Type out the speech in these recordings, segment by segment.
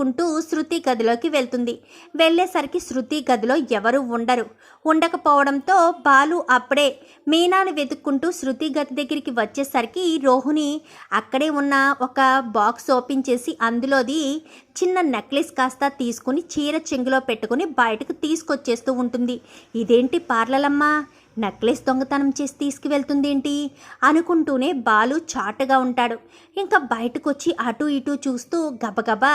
చేసుకుంటూ శృతి గదిలోకి వెళ్తుంది. వెళ్ళేసరికి శృతి గదిలో ఎవరు ఉండరు. ఉండకపోవడంతో బాలు అప్పుడే మీనాను వెతుక్కుంటూ శృతి గది దగ్గరికి వచ్చేసరికి రోహిణి అక్కడే ఉన్న ఒక బాక్స్ ఓపెన్ చేసి అందులోది చిన్న నెక్లెస్ కాస్త తీసుకుని చీర చెంగులో పెట్టుకుని బయటకు తీసుకొచ్చేస్తూ ఉంటుంది. ఇదేంటి పార్లలమ్మా? నెక్లెస్ దొంగతనం చేసి తీసుకువెళ్తుంది ఏంటి? అనుకుంటూనే బాలు చాటుగా ఉంటాడు. ఇంకా బయటకు వచ్చి అటు ఇటు చూస్తూ గబగబా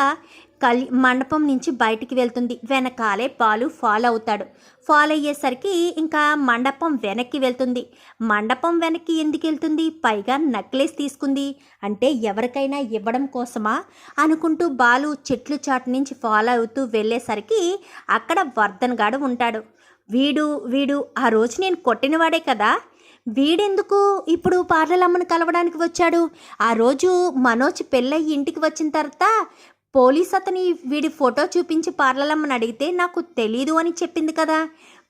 కలి మండపం నుంచి బయటికి వెళ్తుంది. వెనకాలే బాలు ఫాలో అవుతాడు. ఫాలో అయ్యేసరికి ఇంకా మండపం వెనక్కి వెళ్తుంది. మండపం వెనక్కి ఎందుకు వెళ్తుంది? పైగా నక్లెస్ తీసుకుంది. అంటే ఎవరికైనా ఇవ్వడం కోసమా? అనుకుంటూ బాలు చెట్లు చాటు నుంచి ఫాలో అవుతూ వెళ్ళేసరికి అక్కడ వర్ధన్ గాడు ఉంటాడు. వీడు వీడు ఆ రోజు నేను కొట్టినవాడే కదా. వీడెందుకు ఇప్పుడు పార్లలమ్మను కలవడానికి వచ్చాడు? ఆ రోజు మనోజ్ పెళ్ళయి ఇంటికి వచ్చిన తర్వాత పోలీస్ అతని వీడి ఫోటో చూపించి పార్లలమ్మని అడిగితే నాకు తెలీదు అని చెప్పింది కదా.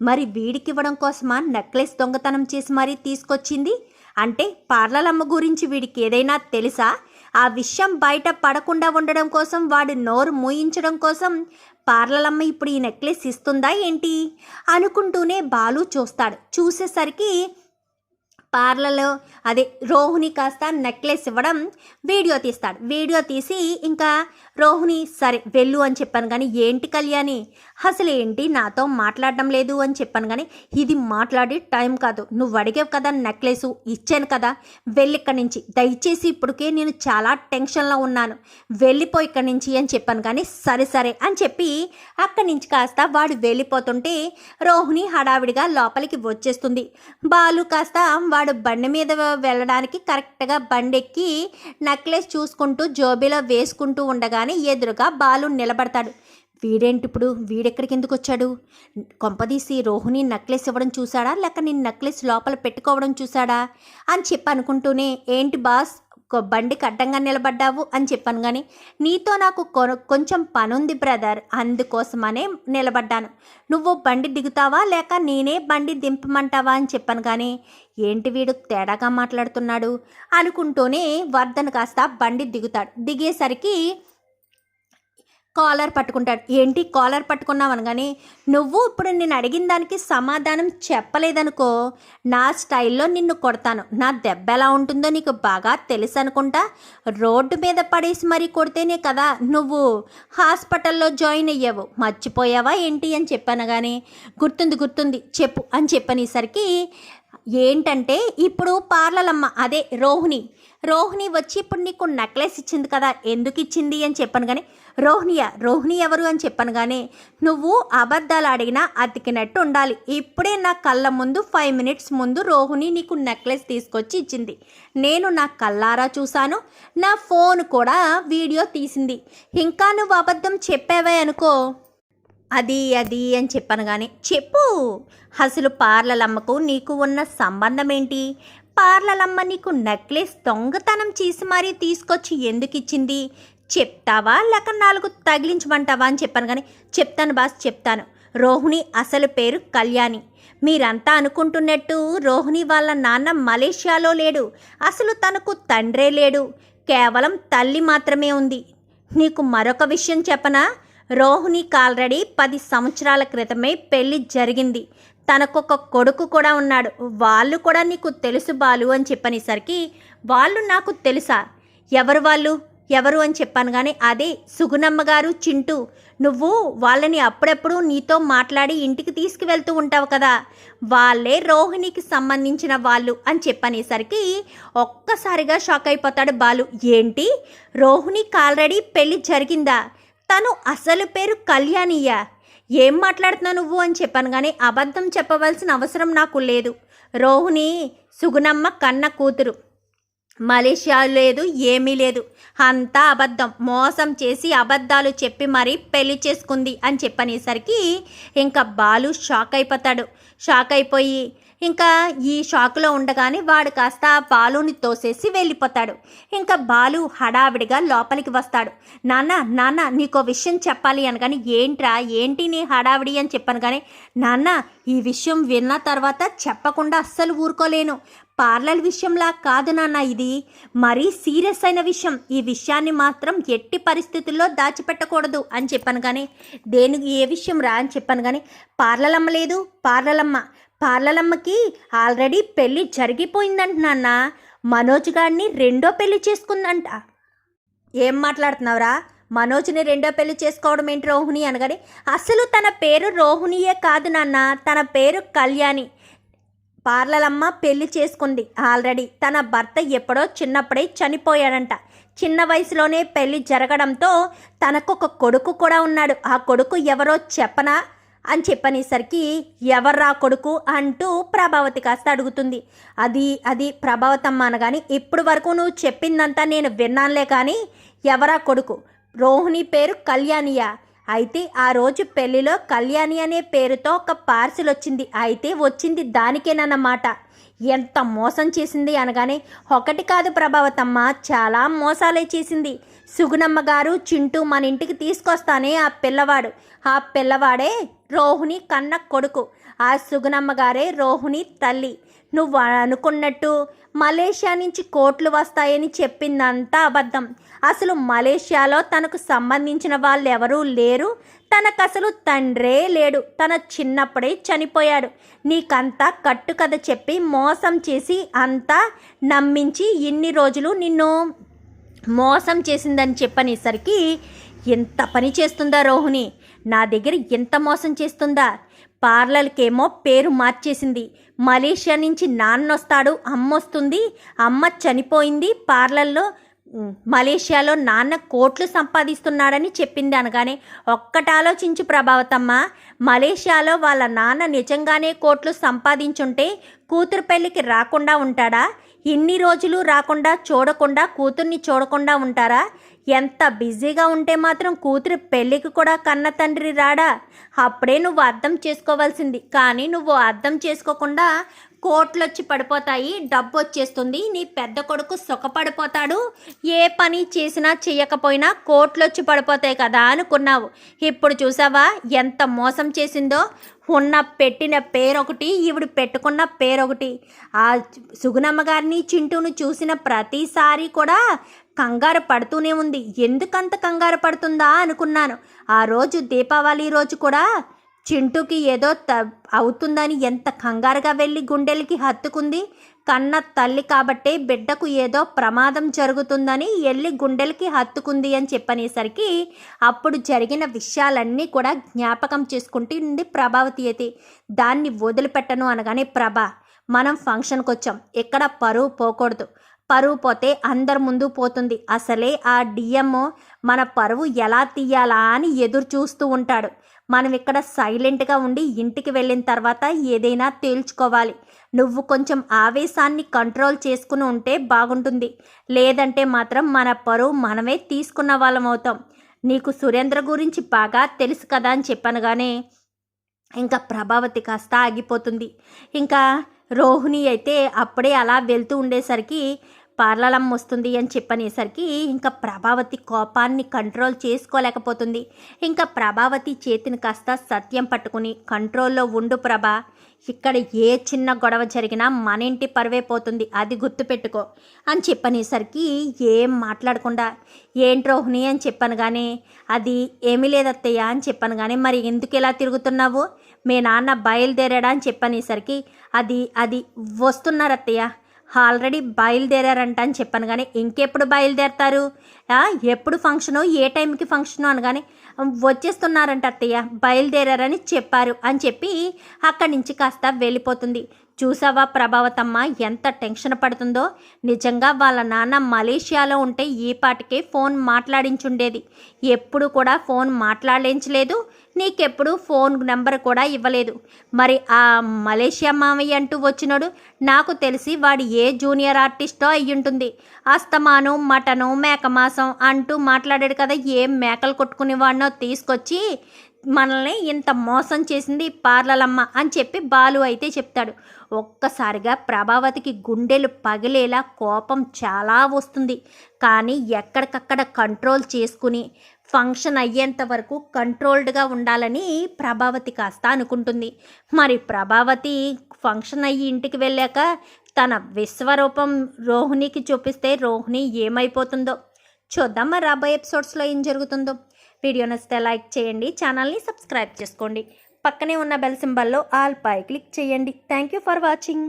మరి వీడికి ఇవ్వడం కోసమా నెక్లెస్ దొంగతనం చేసి మరీ తీసుకొచ్చింది? అంటే పార్లలమ్మ గురించి వీడికి ఏదైనా తెలుసా? ఆ విషయం బయట పడకుండా ఉండడం కోసం వాడు నోరు మూయించడం కోసం పార్లలమ్మ ఇప్పుడు ఈ నెక్లెస్ ఇస్తుందా ఏంటి? అనుకుంటూనే బాలు చూస్తాడు. చూసేసరికి పార్లలో అదే రోహిణి కాస్త నెక్లెస్ ఇవ్వడం వీడియో తీస్తాడు. వీడియో తీసి ఇంకా రోహిణి సరే వెళ్ళు అని చెప్పాను కానీ ఏంటి కళ్యాణి? అసలు ఏంటి నాతో మాట్లాడడం లేదు అని చెప్పాను కానీ ఇది మాట్లాడే టైం కాదు. నువ్వు అడిగావు కదా నెక్లెస్ ఇచ్చాను కదా. వెళ్ళి ఇక్కడి నుంచి. దయచేసి ఇప్పటికే నేను చాలా టెన్షన్లో ఉన్నాను. వెళ్ళిపో ఇక్కడి నుంచి అని చెప్పాను కానీ సరే సరే అని చెప్పి అక్కడి నుంచి కాస్త వాడు వెళ్ళిపోతుంటే రోహిణి హడావిడిగా లోపలికి వచ్చేస్తుంది. బాలు కాస్త వాడు బండి మీద వెళ్ళడానికి కరెక్ట్గా బండి ఎక్కి నెక్లెస్ చూసుకుంటూ జోబీలో వేసుకుంటూ ఉండగానే ఎదురుగా బాలు నిలబడతాడు. వీడేంటి ఇప్పుడు? వీడెక్కడికి ఎందుకు వచ్చాడు? కొంపదీసి రోహిణి నెక్లెస్ ఇవ్వడం చూసాడా లేక నేను నెక్లెస్ లోపల పెట్టుకోవడం చూసాడా అని చెప్పి అనుకుంటూనే ఏంటి బాస్? బండికి అడ్డంగా నిలబడ్డావు అని చెప్పాను కానీ నీతో నాకు కొంచెం పనుంది బ్రదర్. అందుకోసమనే నిలబడ్డాను. నువ్వు బండి దిగుతావా లేక నేనే బండి దింపమంటావా అని చెప్పాను కానీ ఏంటి వీడు తేడాగా మాట్లాడుతున్నాడు? అనుకుంటూనే వర్ధన్ కాస్త బండి దిగుతాడు. దిగేసరికి కాలర్ పట్టుకుంటాడు. ఏంటి? కాలర్ పట్టుకున్నావు అనగానే నువ్వు ఇప్పుడు నేను అడిగిన దానికి సమాధానం చెప్పలేదనుకో నా స్టైల్లో నిన్ను కొడతాను. నా దెబ్బ ఎలా ఉంటుందో నీకు బాగా తెలుసు అనుకుంటా. రోడ్డు మీద పడేసి మరీ కొడితేనే కదా నువ్వు హాస్పిటల్లో జాయిన్ అయ్యావు. మర్చిపోయావా ఏంటి? అని చెప్పాను కానీ గుర్తుంది గుర్తుంది. చెప్పు. అని చెప్పనేసరికి ఏంటంటే ఇప్పుడు పార్లలమ్మ అదే రోహిణి. రోహిణి వచ్చి ఇప్పుడు నీకు నెక్లెస్ ఇచ్చింది కదా ఎందుకు ఇచ్చింది అని చెప్పాను కానీ రోహిణియా రోహిణి ఎవరు అని చెప్పాను కానీ నువ్వు అబద్ధాలు అడిగినా అతికినట్టు ఉండాలి. ఇప్పుడే నా కళ్ళ ముందు ఫైవ్ మినిట్స్ ముందు రోహిణి నీకు నెక్లెస్ తీసుకొచ్చి ఇచ్చింది. నేను నా కళ్ళారా చూశాను నా ఫోన్ కూడా వీడియో తీసింది. ఇంకా నువ్వు అబద్ధం చెప్పావే అనుకో. అది అది అని చెప్పాను కానీ చెప్పు. అసలు పార్లలమ్మకు నీకు ఉన్న సంబంధం ఏంటి పార్లలమ్మ నీకు నెక్లెస్ దొంగతనం చేసి మరీ తీసుకొచ్చి ఎందుకు ఇచ్చింది చెప్తావా? లేక నాలుగు తగిలించమంటావా అని చెప్పాను కానీ చెప్తాను బాస్ చెప్తాను. రోహిణి అసలు పేరు కళ్యాణి. మీరంతా అనుకుంటున్నట్టు రోహిణి వాళ్ళ నాన్న మలేషియాలో లేడు. అసలు తనకు తండ్రే లేడు. కేవలం తల్లి మాత్రమే ఉంది. నీకు మరొక విషయం చెప్పనా? రోహిణి కాల్రెడీ పది సంవత్సరాల క్రితమే పెళ్ళి జరిగింది. తనకొక కొడుకు కూడా ఉన్నాడు. వాళ్ళు కూడా నీకు తెలుసు బాలు అని చెప్పనేసరికి వాళ్ళు నాకు తెలుసా? ఎవరు వాళ్ళు? ఎవరు అని చెప్పాను కానీ అదే సుగుణమ్మ గారు చింటూ. నువ్వు వాళ్ళని అప్పుడప్పుడు నీతో మాట్లాడి ఇంటికి తీసుకువెళ్తూ ఉంటావు కదా. వాళ్ళే రోహిణికి సంబంధించిన వాళ్ళు అని చెప్పనేసరికి ఒక్కసారిగా షాక్ అయిపోతాడు బాలు. ఏంటి? రోహిణికి ఆల్రెడీ పెళ్ళి జరిగిందా? తను అసలు పేరు కళ్యాణియ్య. ఏం మాట్లాడుతున్నావు నువ్వు అని చెప్పాను కానీ అబద్ధం చెప్పవలసిన అవసరం నాకు లేదు. రోహిణి సుగుణమ్మ కన్న కూతురు. మలేషియా లేదు ఏమీ లేదు. అంతా అబద్ధం. మోసం చేసి అబద్ధాలు చెప్పి మరీ పెళ్ళి చేసుకుంది అని చెప్పనేసరికి ఇంకా బాలు షాక్ అయిపోతాడు. షాక్ అయిపోయి ఇంకా ఈ షాక్లో ఉండగానే వాడు కాస్త బాలుని తోసేసి వెళ్ళిపోతాడు. ఇంకా బాలు హడావిడిగా లోపలికి వస్తాడు. నాన్న నాన్న నీకో విషయం చెప్పాలి అనగాని ఏంట్రా ఏంటి నీ హడావిడి అని చెప్పాను కానీ నాన్న ఈ విషయం విన్న తర్వాత చెప్పకుండా అస్సలు ఊరుకోలేను. పార్లర్ విషయంలా కాదు నాన్న ఇది. మరీ సీరియస్ అయిన విషయం. ఈ విషయాన్ని మాత్రం ఎట్టి పరిస్థితుల్లో దాచిపెట్టకూడదు అని చెప్పాను కానీ దేనికి ఏ విషయం రా అని చెప్పాను కానీ పార్లలమ్మ లేదు పార్లలమ్మ. పార్లలమ్మకి ఆల్రెడీ పెళ్ళి జరిగిపోయిందంట నాన్న. మనోజ్ గారిని రెండో పెళ్ళి చేసుకుందంట. ఏం మాట్లాడుతున్నావురా? మనోజ్ని రెండో పెళ్ళి చేసుకోవడం ఏంటి రోహిణి? అనగానే అసలు తన పేరు రోహిణియే కాదు నాన్న. తన పేరు కళ్యాణి. పార్లలమ్మ పెళ్ళి చేసుకుంది ఆల్రెడీ. తన భర్త ఎప్పుడో చిన్నప్పుడే చనిపోయాడంట. చిన్న వయసులోనే పెళ్ళి జరగడంతో తనకు ఒక కొడుకు కూడా ఉన్నాడు. ఆ కొడుకు ఎవరో చెప్పనా? అని చెప్పనేసరికి ఎవర్రా కొడుకు అంటూ ప్రభావతి కాస్త అడుగుతుంది. అది అది ప్రభావతమ్మ అనగాని ఇప్పుడు వరకు నువ్వు చెప్పిందంతా నేను విన్నానులే కానీ ఎవరా కొడుకు? రోహిణి పేరు కళ్యాణియా. అయితే ఆ రోజు పెళ్ళిలో కళ్యాణి అనే పేరుతో ఒక పార్సిల్ వచ్చింది. అయితే వచ్చింది దానికేనన్నమాట. ఎంత మోసం చేసింది అనగానే ఒకటి కాదు ప్రభావతమ్మ చాలా మోసాలే చేసింది. సుగుణమ్మ గారు చింటూ మన ఇంటికి తీసుకొస్తానే ఆ పిల్లవాడు. ఆ పిల్లవాడే రోహిణి కన్న కొడుకు. ఆ సుగుణమ్మ గారే రోహిణి తల్లి. నువ్వు అనుకున్నట్టు మలేషియా నుంచి కోట్లు వస్తాయని చెప్పిందంతా అబద్ధం. అసలు మలేషియాలో తనకు సంబంధించిన వాళ్ళు ఎవరూ లేరు. తనకు అసలు తండ్రే లేడు. తన చిన్నప్పుడే చనిపోయాడు. నీకంతా కట్టుకథ చెప్పి మోసం చేసి అంతా నమ్మించి ఇన్ని రోజులు నిన్ను మోసం చేసిందని చెప్పనేసరికి ఎంత పని చేస్తుందా రోహిణి? నా దగ్గర ఎంత మోసం చేస్తుందా? పార్లర్కేమో పేరు మార్చేసింది. మలేషియా నుంచి నాన్న వస్తాడు అమ్మ వస్తుంది అమ్మ చనిపోయింది పార్లర్లో మలేషియాలో నాన్న కోట్లు సంపాదిస్తున్నాడని చెప్పింది అనగానే ఒక్కటి ఆలోచించు ప్రభావతమ్మ. మలేషియాలో వాళ్ళ నాన్న నిజంగానే కోట్లు సంపాదించుంటే కూతురు పెళ్ళికి రాకుండా ఉంటాడా? ఇన్ని రోజులు రాకుండా చూడకుండా కూతుర్ని చూడకుండా ఉంటారా? ఎంత బిజీగా ఉంటే మాత్రం కూతురు పెళ్ళికి కూడా కన్న తండ్రి రాడా? అప్పుడే నువ్వు అర్థం చేసుకోవాల్సింది. కానీ నువ్వు అర్థం చేసుకోకుండా కోట్లు వచ్చి పడిపోతాయి డబ్బు వచ్చేస్తుంది నీ పెద్ద కొడుకు సుఖపడిపోతాడు ఏ పని చేసినా చేయకపోయినా కోట్లు వచ్చి పడిపోతాయి కదా అనుకున్నావు. ఇప్పుడు చూసావా ఎంత మోసం చేసిందో? ఉన్న పెట్టిన పేరొకటి ఈవిడు పెట్టుకున్న పేరొకటి. ఆ సుగుణమ్మ గారిని చింటూను చూసిన ప్రతిసారి కూడా కంగారు పడుతూనే ఉంది. ఎందుకంత కంగారు పడుతుందా అనుకున్నాను. ఆ రోజు దీపావళి రోజు కూడా చింటూకి ఏదో త అవుతుందని ఎంత కంగారుగా వెళ్ళి గుండెలకి హత్తుకుంది? కన్న తల్లి కాబట్టే బిడ్డకు ఏదో ప్రమాదం జరుగుతుందని వెళ్ళి గుండెలకి హత్తుకుంది అని చెప్పనేసరికి అప్పుడు జరిగిన విషయాలన్నీ కూడా జ్ఞాపకం చేసుకుంటుంది ప్రభావతి అయితే. దాన్ని వదిలిపెట్టను అనగానే ప్రభ మనం ఫంక్షన్కి వచ్చాం ఎక్కడ పరువు పోకూడదు. పరువు పోతే అందరి ముందు పోతుంది. అసలే ఆ డిఎంఓ మన పరువు ఎలా తీయాలా అని ఎదురు చూస్తూ ఉంటాడు. మనం ఇక్కడ సైలెంట్గా ఉండి ఇంటికి వెళ్ళిన తర్వాత ఏదైనా తేల్చుకోవాలి. నువ్వు కొంచెం ఆవేశాన్ని కంట్రోల్ చేసుకుని ఉంటే బాగుంటుంది. లేదంటే మాత్రం మన పరువు మనమే తీసుకున్న వాళ్ళం అవుతాం. నీకు సురేంద్ర గురించి బాగా తెలుసు కదా అని చెప్పానుగానే ఇంకా ప్రభావతి కాస్త ఆగిపోతుంది. ఇంకా రోహిణి అయితే అప్పుడే అలా వెళ్తూ ఉండేసరికి పార్లలమ్మ వస్తుంది అని చెప్పనేసరికి ఇంకా ప్రభావతి కోపాన్ని కంట్రోల్ చేసుకోలేకపోతుంది. ఇంకా ప్రభావతి చేతిని కాస్త సత్యం పట్టుకుని కంట్రోల్లో ఉండు ప్రభా. ఇక్కడ ఏ చిన్న గొడవ జరిగినా మన ఇంటి పరువే పోతుంది. అది గుర్తుపెట్టుకో. అని చెప్పనేసరికి ఏం మాట్లాడకుండా ఏంటి రోహిణి అని చెప్పాను కానీ అది ఏమీ లేదత్తయ్య అని చెప్పాను కానీ మరి ఎందుకు ఇలా తిరుగుతున్నావు? మీ నాన్న బయలుదేరాడా? అని చెప్పనేసరికి అది అది వస్తున్నారత్తయ్య. ఆల్రెడీ బయలుదేరారంట అని చెప్పాను కానీ ఇంకెప్పుడు బయలుదేరతారు? ఎప్పుడు ఫంక్షను ఏ టైంకి ఫంక్షను అనగానే వచ్చేస్తున్నారంట అత్తయ్య బయలుదేరారని చెప్పారు అని చెప్పి అక్కడి నుంచి కాస్త వెళ్ళిపోతుంది. చూసావా ప్రభావతమ్మ ఎంత టెన్షన్ పడుతుందో? నిజంగా వాళ్ళ నాన్న మలేషియాలో ఉంటే ఈ పాటికే ఫోన్ మాట్లాడించుండేది. ఎప్పుడు కూడా ఫోన్ మాట్లాడించలేదు నీకెప్పుడు ఫోన్ నెంబర్ కూడా ఇవ్వలేదు. మరి ఆ మలేషియా మామయ్య అంటూ వచ్చినాడు నాకు తెలిసి వాడు ఏ జూనియర్ ఆర్టిస్టో అయ్యుంటుంది. అస్తమాను మటను మేకమాసం అంటూ మాట్లాడాడు కదా ఏం మేకలు కొట్టుకునేవాడినో తీసుకొచ్చి మనల్ని ఇంత మోసం చేసింది పార్లలమ్మ అని చెప్పి బాలు అయితే చెప్తాడు. ఒక్కసారిగా ప్రభావతికి గుండెలు పగిలేలా కోపం చాలా వస్తుంది. కానీ ఎక్కడికక్కడ కంట్రోల్ చేసుకుని ఫంక్షన్ అయ్యేంత వరకు కంట్రోల్డ్గా ఉండాలని ప్రభావతి కాస్త అనుకుంటుంది. మరి ప్రభావతి ఫంక్షన్ అయ్యి ఇంటికి వెళ్ళాక తన విశ్వరూపం రోహిణికి చూపిస్తే రోహిణి ఏమైపోతుందో చూద్దాం మరి రాబోయే ఎపిసోడ్స్లో ఏం జరుగుతుందో. వీడియో నచ్చితే లైక్ చేయండి ఛానల్ని సబ్స్క్రైబ్ చేసుకోండి. పక్కనే ఉన్న బెల్ సింబల్లో ఆల్ పై క్లిక్ చేయండి. Thank you for watching.